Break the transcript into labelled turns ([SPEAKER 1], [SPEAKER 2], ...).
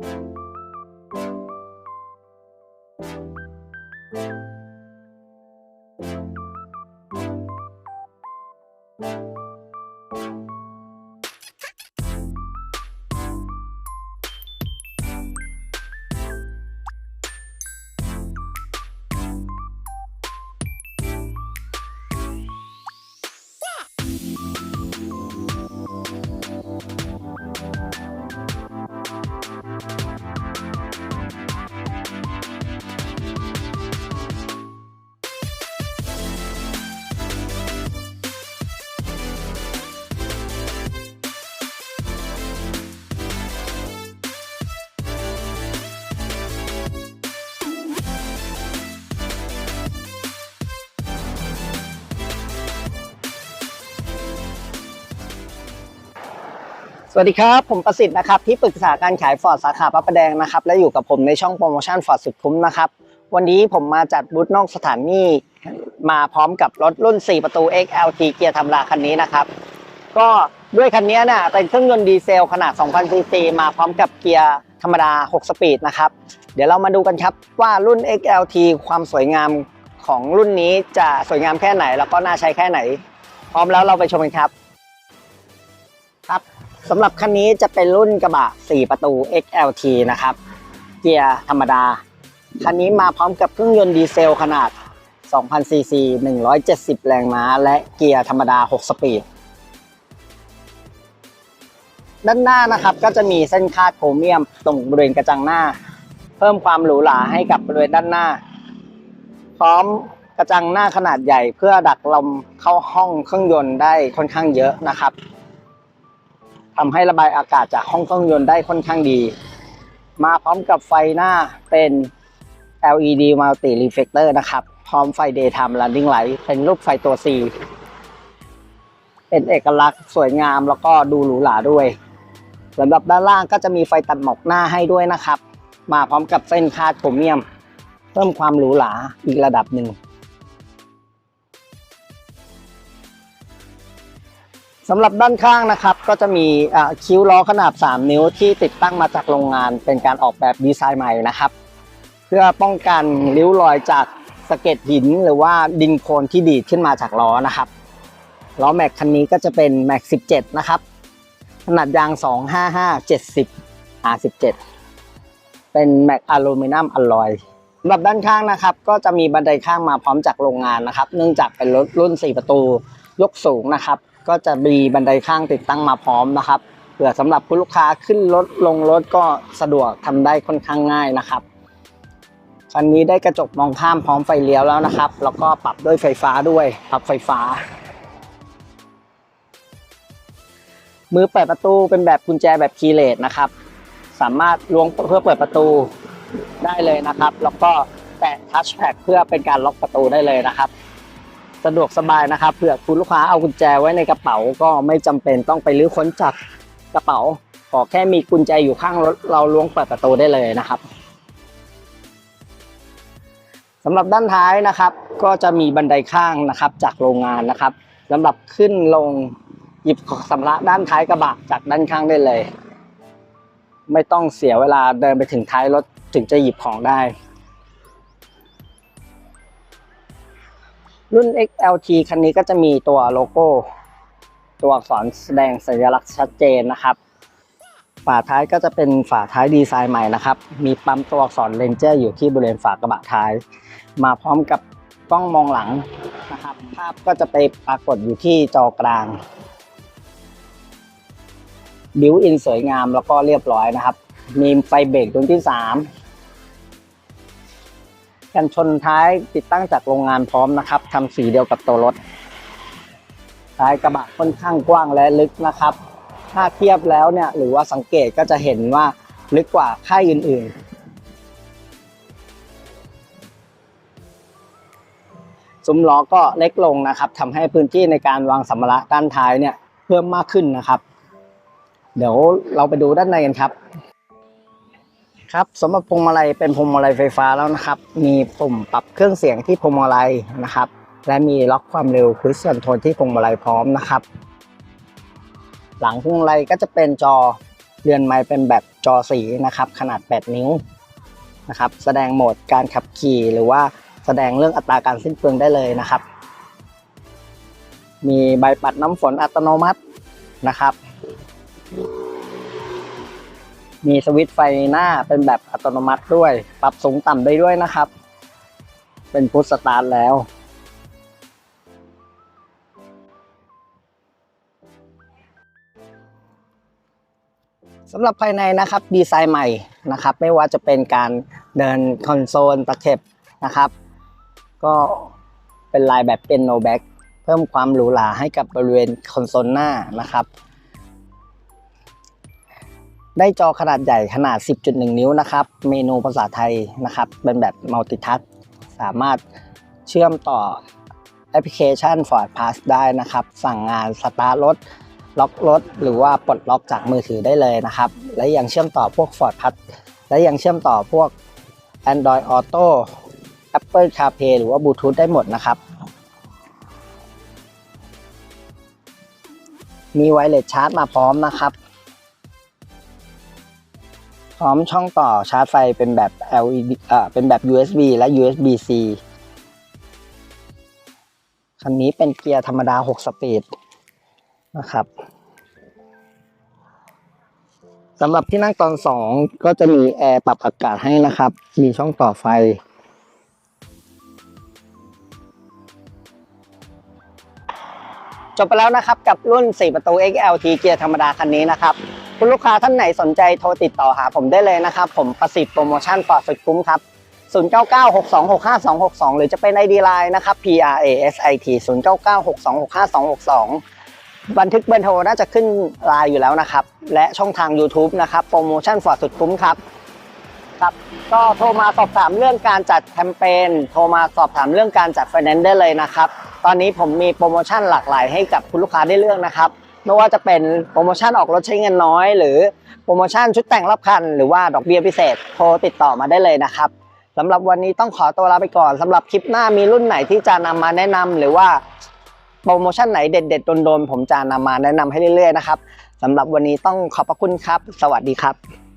[SPEAKER 1] Thank you. สวัสดีครับ ผมประสิทธิ์นะครับที่ปรึกษาการขายฟอร์ดสาขาพระประแดงนะครับและอยู่กับผมในช่องโปรโมชั่นฟอร์ดสุดคุ้มนะครับวันนี้ผมมาจัดบูธนอกสถานีมาพร้อมกับรถรุ่น 4 ประตู XLT เกียร์ธรรมดาคันนี้นะครับ ก็ด้วยคันนี้นี่ยเป็นเครื่องยนต์ดีเซลขนาด 2,000ซีซีมาพร้อมกับเกียร์ธรรมดา 6 สปีดนะครับ เดี๋ยวเรามาดูกันครับว่ารุ่น XLT ความสวยงามของรุ่นนี้จะสวยงามแค่ไหน แล้วก็น่าใช้แค่ไหน พร้อมแล้วเราไปชมกันครับ ครับ สำหรับคันนี้จะเป็นรุ่นกระบะ 4 ประตู XLT นะครับ เกียร์ธรรมดา คันนี้มาพร้อมกับเครื่องยนต์ดีเซลขนาด 2,000 ซีซี 170 แรงม้า และเกียร์ธรรมดา 6 สปีด ด้านหน้านะครับก็จะมีเส้นคาดโครเมียมตรงบริเวณกระจังหน้า เพิ่มความหรูหราให้กับบริเวณด้านหน้า พร้อมกระจังหน้าขนาดใหญ่เพื่อดักลมเข้าห้องเครื่องยนต์ได้ค่อนข้างเยอะนะครับ ทำให้ระบายอากาศจากห้องเครื่องยนต์ได้ค่อนข้างดี มาพร้อมกับไฟหน้าเป็น LED Multi Reflector นะครับ พร้อมไฟ Daytime Running Light เป็นรูปไฟตัว C เป็นเอกลักษณ์สวยงามแล้วก็ดูหรูหราด้วยสำหรับด้านล่างก็จะมีไฟตัดหมอกหน้าให้ด้วยนะครับ มาพร้อมกับเส้นคาดโครเมียม เพิ่มความหรูหราอีกระดับหนึ่ง สำหรับด้านข้างนะครับก็จะมีอ่าคิ้วล้อขนาด 3 นิ้วที่ติดตั้งมาจากโรงงาน เป็นการออกแบบดีไซน์ใหม่นะครับ เพื่อป้องกันริ้วรอยจากสะเก็ดหิน หรือว่าดินโคลนที่ดีดขึ้นมาจากล้อนะครับล้อแม็กคันนี้ก็จะเป็นแม็ก17 นะครับ ขนาดยาง 255 70 R17 เป็นแม็กอลูมิเนียมอลลอยสำหรับด้านข้างนะครับ ก็จะมีบันไดข้างมาพร้อมจากโรงงานนะครับ เนื่องจากเป็นรถรุ่น 4 ประตูยกสูงนะครับ ก็จะมีบันไดข้างติดตั้งมาพร้อมนะครับเผื่อสำหรับผู้ลูกค้าขึ้นรถลงรถก็สะดวกทำได้ค่อนข้างง่ายนะครับคันนี้ได้กระจกมองข้ามพร้อมไฟเลี้ยวแล้วนะครับ แล้วก็ปรับด้วยไฟฟ้าด้วย ปรับไฟฟ้า มือเปิดประตูเป็นแบบกุญแจแบบคีย์เลสนะครับ สามารถล้วงเพื่อเปิดประตูได้เลยนะครับ แล้วก็แตะทัชแพดเพื่อเป็นการล็อกประตูได้เลยนะครับ สะดวกสบายนะครับเผื่อคุณลูกค้าเอากุญแจไว้ในกระเป๋าก็ไม่จำเป็นต้องไปรื้อค้นจากกระเป๋า ขอแค่มีกุญแจอยู่ข้างรถเราล้วงเปิดประตูได้เลยนะครับสำหรับด้านท้ายนะครับ ก็จะมีบันไดข้างนะครับ จากโรงงานนะครับสำหรับขึ้นลงหยิบของสำระด้านท้ายกระบะจากด้านข้างได้เลย ไม่ต้องเสียเวลาเดินไปถึงท้ายรถถึงจะหยิบของได้ รุ่น XLT คันนี้ก็จะมีตัวโลโก้ ตัวอักษรแสดงสัญลักษณ์ชัดเจนนะครับ ฝาท้ายก็จะเป็นฝาท้ายดีไซน์ใหม่นะครับ มีปั๊มตัวอักษรเลนเจอร์อยู่ที่บริเวณฝากระบะท้าย มาพร้อมกับกล้องมองหลังนะครับ ภาพก็จะไปปรากฏอยู่ที่จอกลาง บิวอินสวยงามแล้วก็เรียบร้อยนะครับ มีไฟเบรกดวงที่ 3 กันชนท้ายติดตั้งจากโรงงานพร้อมนะครับทำสีเดียวกับตัวรถ ท้ายกระบะค่อนข้างกว้างและลึกนะครับ ถ้าเทียบแล้วเนี่ยหรือว่าสังเกตก็จะเห็นว่าลึกกว่าค่ายอื่นๆ ซุ้มล้อก็เล็กลงนะครับทำให้พื้นที่ในการวางสัมภาระด้านท้ายเนี่ยเพิ่มมากขึ้นนะครับ เดี๋ยวเราไปดูด้านในกันครับ ครับสำหรับพวงมาลัยเป็นพวงมาลัยไฟฟ้าแล้วนะครับ มีปุ่มปรับเครื่องเสียงที่พวงมาลัยนะครับ และมีล็อกความเร็วค u ิ s คอนโทรลที่พวงมาลัยพร้อมนะครับ หลังพวงมาลัยก็จะเป็นจอเรือนไม้เป็นแบบจอสีนะครับ ขนาด 8 นิ้วนะครับแสดงโหมดการขับขี่หรือว่าแสดงเรื่องอัตราการสิ้นเปลืองได้เลยนะครับ มีใบปัดน้ำฝนอัตโนมัตินะครับ มีสวิตช์ไฟหน้าเป็นแบบอัตโนมัติด้วย ปรับสูงต่ำได้ด้วยนะครับ เป็นพุทสตาร์ทแล้ว สำหรับภายในนะครับดีไซน์ใหม่นะครับ ไม่ว่าจะเป็นการเดินคอนโซลตะเข็บนะครับ ก็เป็นลายแบบเป็นโนแบ็กเพิ่มความหรูหราให้กับบริเวณคอนโซลหน้านะครับ ได้จอขนาดใหญ่ขนาด 10.1 นิ้วนะครับ เมนูภาษาไทยนะครับ เป็นแบบมัลติทัชสามารถเชื่อมต่อแอปพลิเคชัน Ford Pass ได้นะครับ สั่งงานสตาร์ทรถล็อกรถหรือว่าปลดล็อกจากมือถือได้เลยนะครับ และยังเชื่อมต่อพวก Ford Pass และยังเชื่อมต่อพวก Android Auto Apple CarPlay หรือว่า Bluetooth ได้หมดนะครับ มีไวเลสชาร์จมาพร้อมนะครับ พร้อมช่องต่อชาร์จไฟเป็นแบบ LED เอ่อเป็นแบบ USB และ USB-C คันนี้เป็นเกียร์ธรรมดา 6 สปีดนะครับสำหรับที่นั่งตอน 2 ก็จะมีแอร์ปรับอากาศให้นะครับ มีช่องต่อไฟ จบไปแล้วนะครับกับรุ่น 4 ประตู XLT เกียร์ธรรมดาคันนี้นะครับ คุณลูกค้าท่านไหนสนใจโทรติดต่อหาผมได้เลยนะครับ ผมประสิทธิ์โปรโมชั่นปลอดสุดคุ้มครับ0996265262 หรือจะเป็น ID Line นะครับ PRASIT 0996265262 บันทึกเบอร์โทรน่าจะขึ้นไลน์อยู่แล้วนะครับ และช่องทาง YouTube นะครับ โปรโมชั่นฟอร์สุดคุ้มครับ ครับ ก็โทรมาสอบถามเรื่องการจัดแคมเปญ โทรมาสอบถามเรื่องการจัดไฟแนนซ์ได้เลยนะครับ ตอนนี้ผมมีโปรโมชั่นหลากหลายให้กับคุณลูกค้าได้เลือกนะครับ ไม่ว่าจะเป็นโปรโมชั่นออกรถใช้เงินน้อย หรือโปรโมชั่นชุดแต่งรับคัน หรือว่าดอกเบี้ยพิเศษโทรติดต่อมาได้เลยนะครับสำหรับวันนี้ต้องขอตัวลาไปก่อนสำหรับคลิปหน้ามีรุ่นไหนที่จะนำมาแนะนำหรือว่าโปรโมชั่นไหนเด็ด ๆ โดนๆผมจะนำมาแนะนำให้เรื่อยๆนะครับสำหรับวันนี้ต้องขอบพระคุณครับ สวัสดีครับ